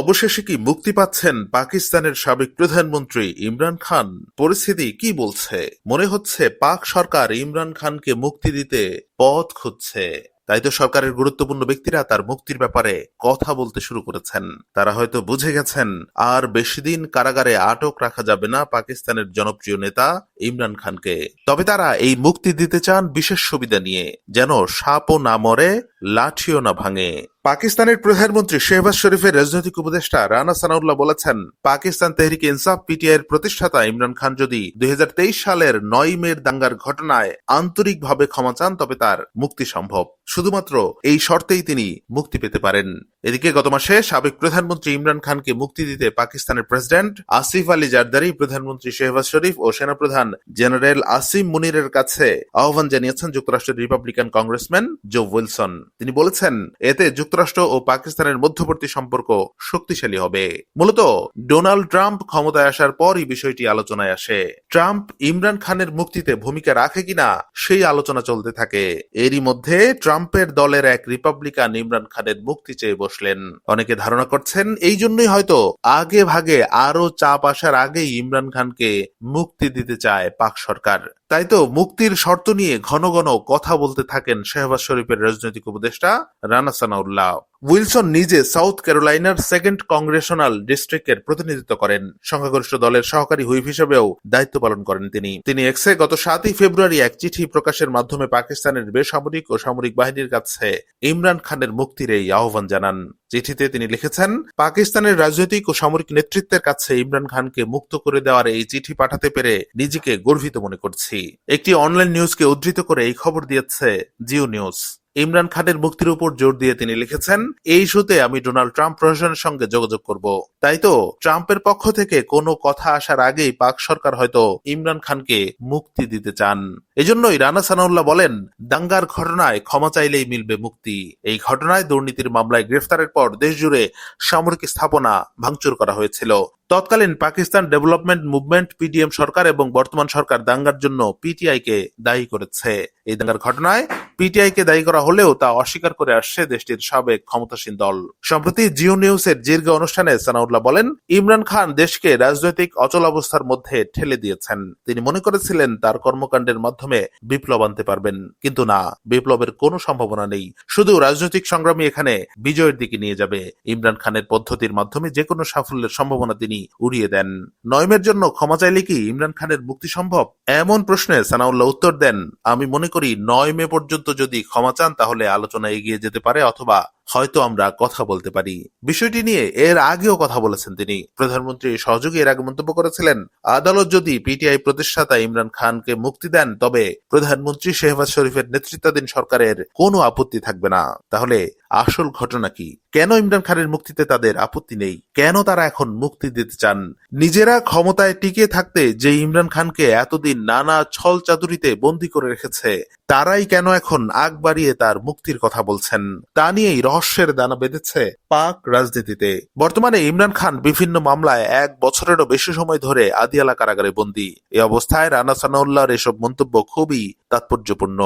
অবশেষে কি মুক্তি পাচ্ছেন পাকিস্তানের সাবেক প্রধানমন্ত্রী ইমরান খান? পরিস্থিতি কি বলছে? মনে হচ্ছে পাক সরকার ইমরান খানকে মুক্তি দিতে পথ খুঁজছে। তাই তো সরকারের গুরুত্বপূর্ণ ব্যক্তিরা তার মুক্তির ব্যাপারে কথা বলতে শুরু করেছেন। তারা হয়তো বুঝে গেছেন, আর বেশি দিন কারাগারে আটক রাখা যাবে না পাকিস্তানের জনপ্রিয় নেতা ইমরান খানকে। তবে তারা এই মুক্তি দিতে চান বিশেষ সুবিধা নিয়ে, যেন সাপও না মরে, লাঠিও না ভাঙে। পাকিস্তানের প্রধানমন্ত্রী শেহবাজ শরীফের রাজনৈতিক উপদেষ্টা রানা সানাউল্লাহ বলেছেন, পাকিস্তান তেহরিক ইনসাফ পিটিআই এর প্রতিষ্ঠাতা ইমরান খান যদি দুই হাজার তেইশ সালের নয় মের দাঙ্গার ঘটনায় আন্তরিকভাবে ক্ষমা চান, তবে তার মুক্তি সম্ভব। শুধুমাত্র এই শর্তেই তিনি মুক্তি পেতে পারেন। এদিকে গত মাসে সাবেক প্রধানমন্ত্রী ইমরান খানকে মুক্তি দিতে পাকিস্তানের প্রেসিডেন্ট আসিফ আলী জারদারি, প্রধানমন্ত্রী শেহবাজ শরীফ ও সেনাপ্রধান জেনারেল আসিম মুনিরের কাছে আহ্বান জানিয়েছেন যুক্তরাষ্ট্রের রিপাবলিকান কংগ্রেসম্যান জো উইলসন। তিনি বলেছেন, এতে যুক্তরাষ্ট্র ও পাকিস্তানের মধ্যবর্তী সম্পর্ক শক্তিশালী হবে। মূলত, ডোনাল্ড ট্রাম্প ক্ষমতায় আসার পরই বিষয়টি আলোচনায় আসে। ট্রাম্প ইমরান খানের মুক্তিতে ভূমিকা রাখে কিনা, সেই আলোচনা চলতে থাকে। এরই মধ্যে, ট্রাম্পের দলের এক রিপাবলিকান ইমরান খানের মুক্তি চেয়ে বসলেন। অনেকে ধারণা করছেন এই জন্যই হয়তো আগে ভাগে আরও চাপ আসার আগেই ইমরান খানকে মুক্তি দিতে চায় পাক সরকার। তাই তো মুক্তির শর্ত নিয়ে ঘন ঘন কথা বলতে থাকেন শেহবাজ শরীফের রাজনৈতিক উপদেষ্টা রানা সানাউল্লাহ। উইলসন নিজে সাউথ ক্যারোলাইনার সেকেন্ড কংগ্রেশনাল ডিস্ট্রিক্টের প্রতিনিধিত্ব করেন। সংখ্যাগরিষ্ঠ দলের সহকারী হুইপ হিসেবেও দায়িত্ব পালন করেন তিনি। তিনি এক্সে গত সাতই ফেব্রুয়ারি এক চিঠি প্রকাশের মাধ্যমে পাকিস্তানের বেসামরিক ও সামরিক বাহিনীর কাছে ইমরান খানের মুক্তির এই আহ্বান জানান। চিঠিতে তিনি লিখেছেন, পাকিস্তানের রাজনৈতিক ও সামরিক নেতৃত্বের কাছে ইমরান খানকে মুক্ত করে দেওয়ার এই চিঠি পাঠাতে পেরে নিজেকে গর্বিত মনে করছি। একটি অনলাইন নিউজকে উদ্ধৃত করে এই খবর দিয়েছে জিও নিউজ। ইমরান খানের মুক্তির উপর জোর দিয়ে তিনি লিখেছেন, এই ইস্যুতে আমি ডোনাল্ড ট্রাম্প প্রশাসনের সঙ্গে যোগাযোগ করব। তাই তো, ট্রাম্পের পক্ষ থেকে কোনো কথা আসার আগেই পাক সরকার হয়তো ইমরান খানকে মুক্তি দিতে চান। এজন্যই রানা সানাউল্লাহ বলেন, দাঙ্গার ঘটনায় ক্ষমা চাইলেই মিলবে মুক্তি। এই ঘটনায় দুর্নীতির মামলায় গ্রেফতারের পর দেশজুড়ে সামরিক স্থাপনা ভাঙচুর করা হয়েছিল। তৎকালীন পাকিস্তান ডেভেলপমেন্ট মুভমেন্ট, পিডিএম সরকার এবং বর্তমান সরকার দাঙ্গার জন্য পিটিআই কে দায়ী করেছে। এই দাঙ্গার ঘটনায় পিটিআই কে দায়ী করা হলেও তা অস্বীকার করে আসছে দেশটির সাবেক ক্ষমতাসীন দল। সম্প্রতি জিও নিউজের দীর্ঘ অনুষ্ঠানে সানাউল্লাহ বলেন, ইমরান খান দেশকে রাজনৈতিক অচল অবস্থার মধ্যে ঠেলে দিয়েছেন। তিনি মনে করেছিলেন তার কর্মকাণ্ডের মাধ্যমে বিপ্লব আনতে পারবেন, কিন্তু না, বিপ্লবের কোনো সম্ভাবনা নেই। শুধু রাজনৈতিক সংগ্রামী এখানে বিজয়ের দিকে নিয়ে যাবে। ইমরান খানের পদ্ধতির মাধ্যমে যে কোনো সাফল্যের সম্ভাবনা তিনি উড়িয়ে দেন। নয়মের জন্য ক্ষমা চাইলে কি ইমরান খানের মুক্তি সম্ভব? এমন প্রশ্নে সানাউল্লাহ উত্তর দেন, আমি মনে করি নয় মে পর্যন্ত যদি ক্ষমা চান, তাহলে আলোচনা এগিয়ে যেতে পারে অথবা হয়তো আমরা কথা বলতে পারি। বিষয়টি নিয়ে এর আগেও কথা বলেছেন তিনি। প্রধানমন্ত্রী সহযোগী এর আগে মন্তব্য করেছিলেন, আদালত যদি পিটিআই প্রতিষ্ঠাতা ইমরান খানকে মুক্তি দেন, তবে প্রধানমন্ত্রী শেহবাজ শরীফের নেতৃত্বাধীন সরকারের কোনো আপত্তি থাকবে না। তাহলে আসল ঘটনা কি? কেন ইমরান খানের মুক্তিতে তাদের আপত্তি নেই? কেন তারা এখন মুক্তি দিতে চান? নিজেরা ক্ষমতায় টিকে থাকতে যে ইমরান খানকে এতদিন নানা ছল চাতুরিতে বন্দী করে রেখেছে, তারাই কেন এখন আগ বাড়িয়ে তার মুক্তির কথা বলছেন? তা নিয়েই রহস্যের দানা বেঁধেছে পাক রাজনীতিতে। বর্তমানে ইমরান খান বিভিন্ন মামলায় এক বছরেরও বেশি সময় ধরে আদিয়ালা কারাগারে বন্দী। এ অবস্থায় রানা সানাউল্লাহর এসব মন্তব্য খুবই তাৎপর্যপূর্ণ।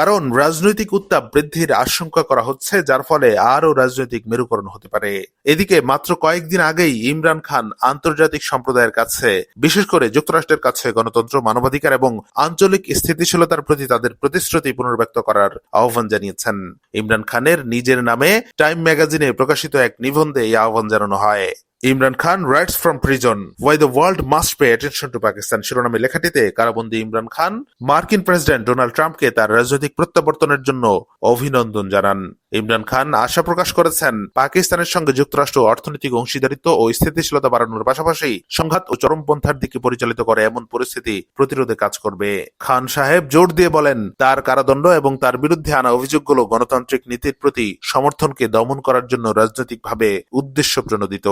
কারণ রাজনৈতিক উত্তাপ বৃদ্ধির আশঙ্কা করা হচ্ছে, যার ফলে আরও রাজনৈতিক মেরুকরণ হতে পারে। এদিকে মাত্র কয়েকদিন আগেই ইমরান খান আন্তর্জাতিক সম্প্রদায়ের কাছে, বিশেষ করে যুক্তরাষ্ট্রের কাছে গণতন্ত্র, মানবাধিকার এবং আঞ্চলিক স্থিতিশীলতার প্রতি তাদের প্রতিশ্রুতি পুনর্ব্যক্ত করার আহ্বান জানিয়েছেন। ইমরান খানের নিজের নামে টাইম ম্যাগাজিনে প্রকাশিত এক নিবন্ধে এই আহ্বান জানানো হয়। Imran Khan writes from prison why the world must pay attention to Pakistan শিরোনামে লেখাটিতে কারাবন্দি ইমরান খান, মার্কিন প্রেসিডেন্ট ডোনাল্ড ট্রাম্পকে তার রাজনৈতিক প্রত্যাবর্তনের জন্য অভিনন্দন জানান। ইমরান খান আশা প্রকাশ করেছেন, পাকিস্তানের সঙ্গে যুক্তরাষ্ট্র অর্থনৈতিক অংশীদারিত্ব ও স্থিতিশীলতা বাড়ানোর পাশাপাশি সংঘাত ও চরমপন্থার দিকে পরিচালিত করে এমন পরিস্থিতি প্রতিরোধে কাজ করবে। খান সাহেব জোর দিয়ে বলেন, তার কারাদণ্ড এবং তার বিরুদ্ধে আনা অভিযোগগুলো গণতান্ত্রিক নীতির প্রতি সমর্থনকে দমন করার জন্য রাজনৈতিকভাবে উদ্দেশ্য প্রণোদিত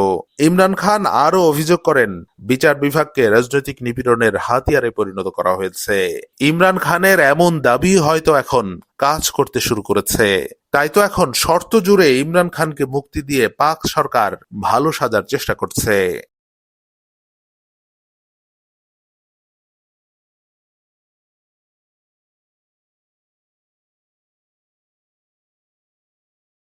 ইমরান খান আরও অভিযোগ করেন বিচার বিভাগকে রাজনৈতিক নিপীড়নের হাতিয়ারে পরিণত করা হয়েছে। ইমরান খানের এমন দাবি হয়তো এখন কাজ করতে শুরু করেছে। তাই তো এখন শর্ত জুড়ে ইমরান খানকে মুক্তি দিয়ে পাক সরকার ভালো সাজার চেষ্টা করছে।